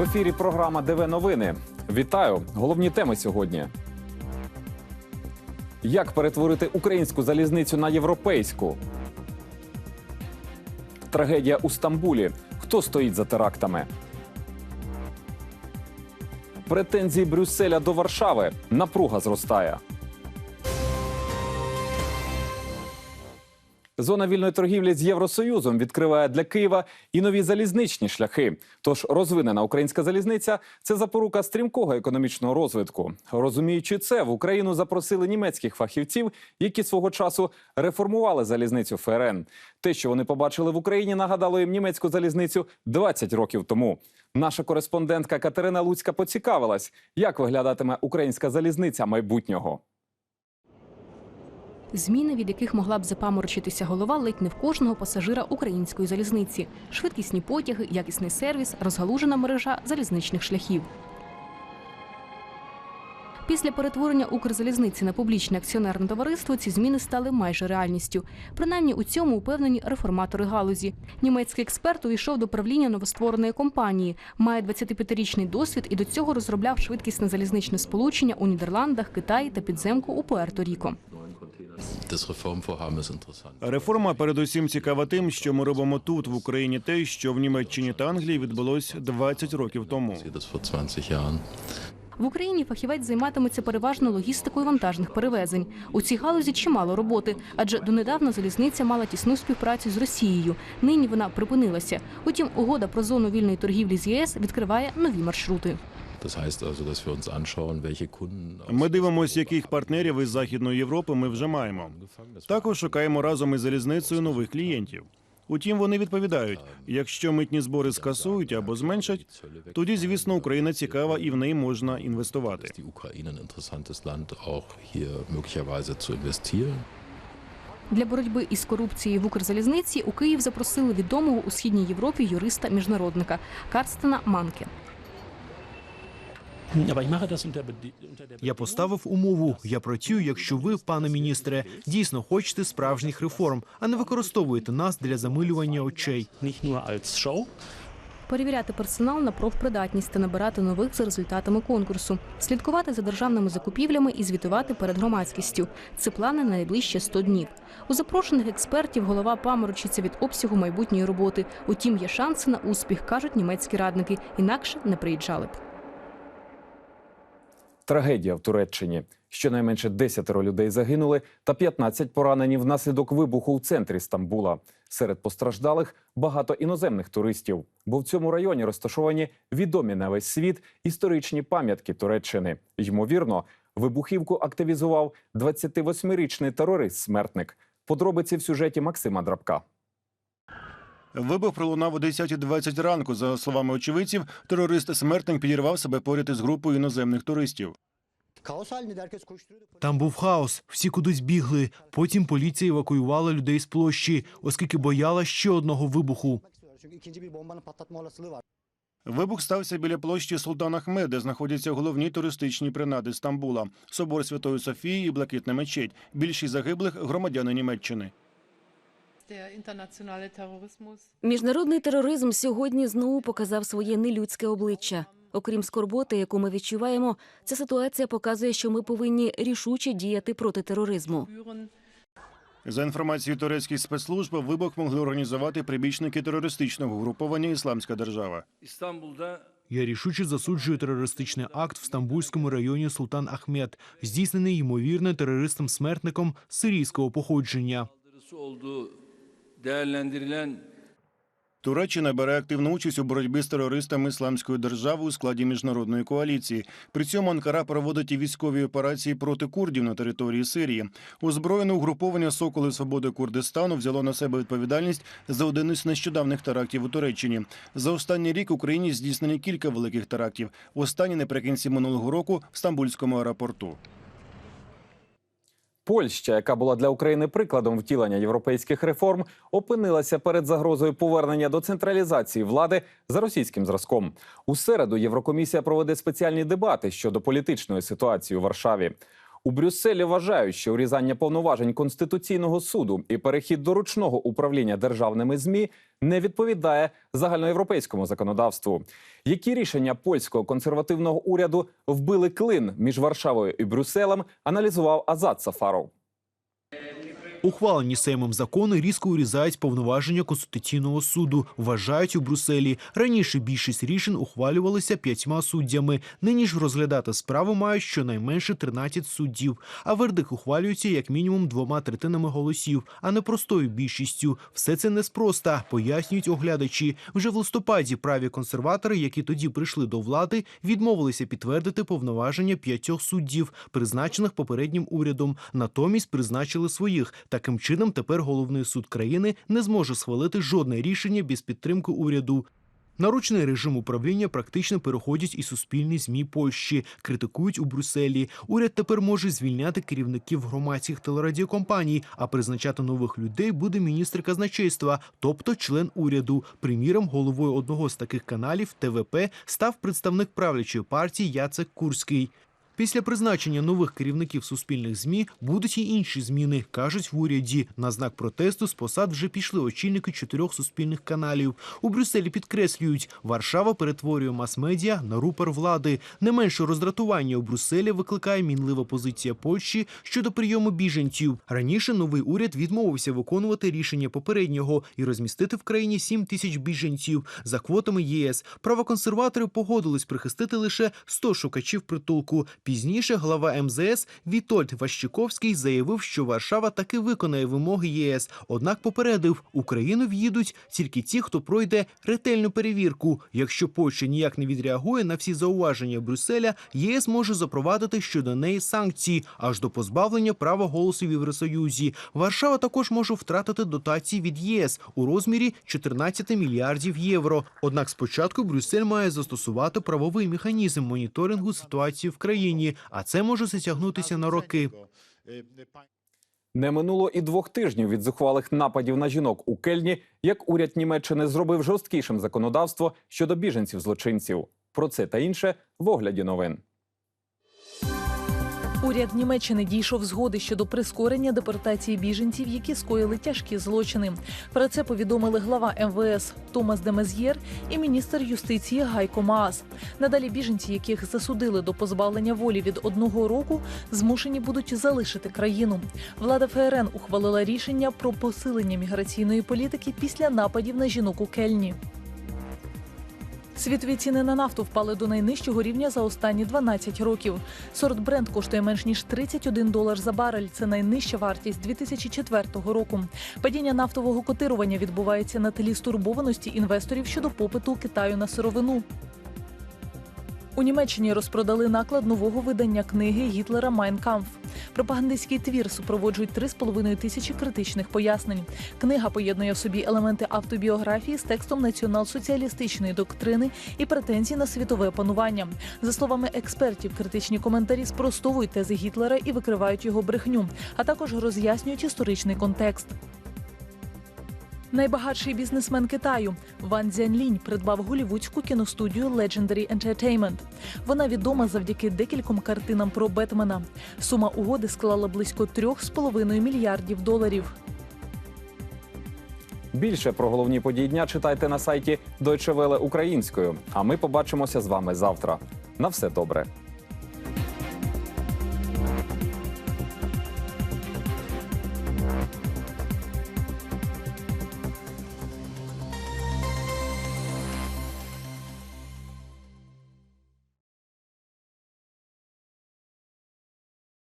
В ефірі програма ДВ Новини. Вітаю! Головні теми сьогодні. Як перетворити українську залізницю на європейську? Трагедія у Стамбулі. Хто стоїть за терактами? Претензії Брюсселя до Варшави. Напруга зростає. Зона вільної торгівлі з Євросоюзом відкриває для Києва і нові залізничні шляхи. Тож розвинена українська залізниця це запорука стрімкого економічного розвитку. Розуміючи це, в Україну запросили німецьких фахівців, які свого часу реформували залізницю ФРН. Те, що вони побачили в Україні, нагадало їм німецьку залізницю 20 років тому. Наша кореспондентка Катерина Луцька поцікавилась, як виглядатиме українська залізниця майбутнього. Зміни, від яких могла б запаморочитися голова ледь не в кожного пасажира української залізниці, швидкісні потяги, якісний сервіс, розгалужена мережа залізничних шляхів. Після перетворення Укрзалізниці на публічне акціонерне товариство ці зміни стали майже реальністю. Принаймні у цьому упевнені реформатори галузі. Німецький експерт увійшов до правління новоствореної компанії, має 25-річний досвід і до цього розробляв швидкісне залізничне сполучення у Нідерландах, Китаї та підземку у Пуерто-Ріко. Das ist interessant. Реформа передусім цікава тим, що ми робимо тут, в Україні, те, що в Німеччині та Англії відбулось 20 років тому. Hier das vor 20 Jahren. В Україні фахівець займатиметься переважно логістикою вантажних перевезень. У цій галузі чимало роботи, адже донедавна залізниця мала тісну співпрацю з Росією. Нині вона припинилася. Утім, угода про зону вільної торгівлі з ЄС відкриває нові маршрути. Das heißt also, dass wir uns anschauen, welche Kunden aus Ми дивимося, яких партнерів із Західної Європи ми вже маємо. Також шукаємо разом із залізницею нових клієнтів. Утім, вони відповідають: якщо митні збори скасують або зменшать, тоді, звісно, Україна цікава і в неї можна інвестувати. Для боротьби із корупцією в Укрзалізниці у Київ запросили відомого у східній Європі юриста-міжнародника Карстена Манке. Я поставив умову. Я працюю, якщо ви, пане міністре, дійсно хочете справжніх реформ, а не використовуєте нас для замилювання очей. Перевіряти персонал на профпридатність та набирати нових за результатами конкурсу, слідкувати за державними закупівлями і звітувати перед громадськістю. Це плани на найближчі 100 днів. У запрошених експертів голова паморочиться від обсягу майбутньої роботи. Утім, є шанси на успіх, кажуть німецькі радники. Інакше не приїжджали б. Трагедія в Туреччині. Щонайменше 10 людей загинули та 15 поранені внаслідок вибуху в центрі Стамбула. Серед постраждалих багато іноземних туристів, бо в цьому районі розташовані відомі на весь світ історичні пам'ятки Туреччини. Ймовірно, вибухівку активізував 28-річний терорист-смертник. Подробиці в сюжеті Максима Драбка. Вибух пролунав о 10.20 ранку. За словами очевидців, терорист-смертник підірвав себе поряд із групою іноземних туристів. Там був хаос, всі кудись бігли. Потім поліція евакуювала людей з площі, оскільки бояла ще одного вибуху. Вибух стався біля площі Султан Ахмед, де знаходяться головні туристичні принади Стамбула: собор Святої Софії і Блакитна мечеть. Більшість загиблих громадяни Німеччини. Міжнародний тероризм сьогодні знову показав своє нелюдське обличчя. Окрім скорботи, яку ми відчуваємо, ця ситуація показує, що ми повинні рішуче діяти проти тероризму. За інформацією турецьких спецслужб, вибух могли організувати прибічники терористичного угруповання Ісламська держава. Я рішуче засуджую терористичний акт в стамбульському районі Султан Ахмед, здійснений ймовірно терористом-смертником сирійського походження. Туреччина бере активну участь у боротьбі з терористами Ісламської держави у складі міжнародної коаліції. При цьому Анкара проводить і військові операції проти курдів на території Сирії. Озброєне угруповання Соколи Свободи Курдистану взяло на себе відповідальність за один із нещодавних терактів у Туреччині. За останній рік Україні здійснені кілька великих терактів. Останній наприкінці минулого року в Стамбульському аеропорту. Польща, яка була для України прикладом втілення європейських реформ, опинилася перед загрозою повернення до централізації влади за російським зразком. У середу Єврокомісія проведе спеціальні дебати щодо політичної ситуації у Варшаві. У Брюсселі вважають, що урізання повноважень конституційного суду і перехід до ручного управління державними змі не відповідає загальноєвропейському законодавству. Які рішення польського консервативного уряду вбили клин між Варшавою і Брюсселем, аналізував Азат Сафаров. Ухвалені Сеймом закони різко урізають повноваження Конституційного суду, вважають у Брюсселі. Раніше більшість рішень ухвалювалися п'ятьма суддями. Нині ж розглядати справу мають щонайменше 13 суддів. А вердикт ухвалюється як мінімум двома третинами голосів, а не простою більшістю. Все це неспроста, пояснюють оглядачі. Вже в листопаді праві консерватори, які тоді прийшли до влади, відмовилися підтвердити повноваження п'ятьох суддів, призначених попереднім урядом. Натомість призначили своїх. Таким чином, тепер головний суд країни не зможе схвалити жодне рішення без підтримки уряду. Наручний режим управління практично переходять і суспільні змі Польщі. Критикують у Брюсселі. Уряд тепер може звільняти керівників громадських телерадіокомпаній, а призначати нових людей буде міністр казначейства, тобто член уряду. Приміром, головою одного з таких каналів ТВП став представник правлячої партії Яцек Курський. Після призначення нових керівників суспільних змі будуть і інші зміни, кажуть в уряді. На знак протесту з посад вже пішли очільники чотирьох суспільних каналів. У Брюсселі підкреслюють, Варшава перетворює мас-медіа на рупор влади. Не менше роздратування у Брюсселі викликає мінлива позиція Польщі щодо прийому біженців. Раніше новий уряд відмовився виконувати рішення попереднього і розмістити в країні 7 тисяч біженців за квотами ЄС. Правоконсерватори погодились прихистити лише 100 шукачів притулку. Пізніше глава МЗС Вітольд Ващиковський заявив, що Варшава таки виконає вимоги ЄС. Однак попередив, Україну в'їдуть тільки ті, хто пройде ретельну перевірку. Якщо Польща ніяк не відреагує на всі зауваження Брюсселя, ЄС може запровадити щодо неї санкції аж до позбавлення права голосу в Євросоюзі. Варшава також може втратити дотації від ЄС у розмірі 14 мільярдів євро. Однак спочатку Брюссель має застосувати правовий механізм моніторингу ситуації в країні, а це може затягнутися на роки. Не минуло і двох тижнів від зухвалих нападів на жінок у Кельні, як уряд Німеччини зробив жорсткішим законодавство щодо біженців-злочинців. Про це та інше в огляді новин. Уряд Німеччини дійшов згоди щодо прискорення депортації біженців, які скоїли тяжкі злочини. Про це повідомили глава МВС Томас Демез'єр і міністр юстиції Гайко Маас. Надалі біженці, яких засудили до позбавлення волі від одного року, змушені будуть залишити країну. Влада ФРН ухвалила рішення про посилення міграційної політики після нападів на жінок у Кельні. Світові ціни на нафту впали до найнижчого рівня за останні 12 років. Сорт Бренд коштує менш ніж 31 долар за барель. Це найнижча вартість 2004 року. Падіння нафтового котирування відбувається на тлі стурбованості інвесторів щодо попиту Китаю на сировину. У Німеччині розпродали наклад нового видання книги Гітлера Майн Кампф. Пропагандистський твір супроводжують 3,5 тисячі критичних пояснень. Книга поєднує в собі елементи автобіографії з текстом націонал-соціалістичної доктрини і претензій на світове панування. За словами експертів, критичні коментарі спростовують тези Гітлера і викривають його брехню, а також роз'яснюють історичний контекст. Найбагатший бізнесмен Китаю Ван Цзяньлінь придбав голівудську кіностудію Legendary Entertainment. Вона відома завдяки декільком картинам про Бетмена. Сума угоди склала близько 3,5 мільярдів доларів. Більше про головні події дня читайте на сайті Deutsche Welle українською. А ми побачимося з вами завтра. На все добре.